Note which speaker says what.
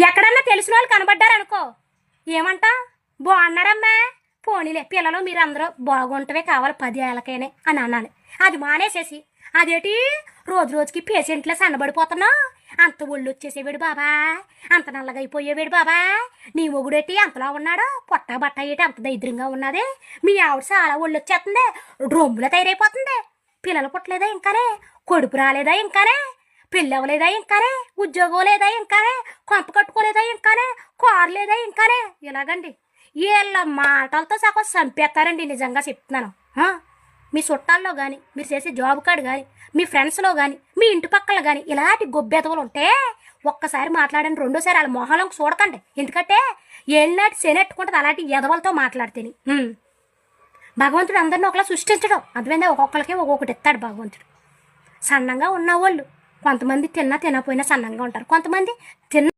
Speaker 1: ఎక్కడన్నా తెలిసిన వాళ్ళు కనబడ్డారనుకో. ఏమంటా? బాగున్నారమ్మా. పోనీలే పిల్లలు మీరందరూ బాగుంటవే కావాలి పది ఏళ్ళకైనా అని అన్నాను. అది మానేసేసి అదేటి? రోజు రోజుకి పేషెంట్లే సన్నబడిపోతున్నా. అంత ఒళ్ళు వచ్చేసేవాడు బాబా. అంత నల్లగా అయిపోయేవాడు బాబా. నీ మొగుడేటి అంతలా ఉన్నాడు? పొట్ట బట్ట ఏటి? అంత దరిద్రంగా ఉన్నది. మీ ఆవిడ చాలా ఒళ్ళు వచ్చేస్తుంది. రొమ్ములో తయారైపోతుంది. పిల్లలు పుట్టలేదా ఇంకానే? కొడుకు రాలేదా ఇంకానే? పెళ్ళి అవ్వలేదా ఇంకానే? ఉద్యోగం లేదా ఇంకానే? కొంప మారలేదా ఇంకానే? ఇలాగండి వీళ్ళ మాటలతో సగం చంపేస్తారండి నిజంగా చెప్తున్నాను. మీ చుట్టాల్లో కానీ మీరు చేసే జాబ్ కాడు కానీ మీ ఫ్రెండ్స్లో కానీ మీ ఇంటి పక్కల కానీ ఇలాంటి గొబ్బెతవలు ఉంటే ఒక్కసారి మాట్లాడండి రెండోసారి వాళ్ళ మొహంలో చూడకండి. ఎందుకంటే ఏళ్ళనాటి శనెట్టుకుంటుంది అలాంటి ఎదవలతో మాట్లాడితేని. భగవంతుడు అందరిని ఒకలా సృష్టించడం. అర్థమైందా? ఒక్కొక్కరికి ఒక్కొక్కటి ఇస్తాడు భగవంతుడు. సన్నంగా ఉన్నవాళ్ళు. కొంతమంది తిన్నా తినకపోయినా సన్నంగా ఉంటారు. కొంతమంది తిన్న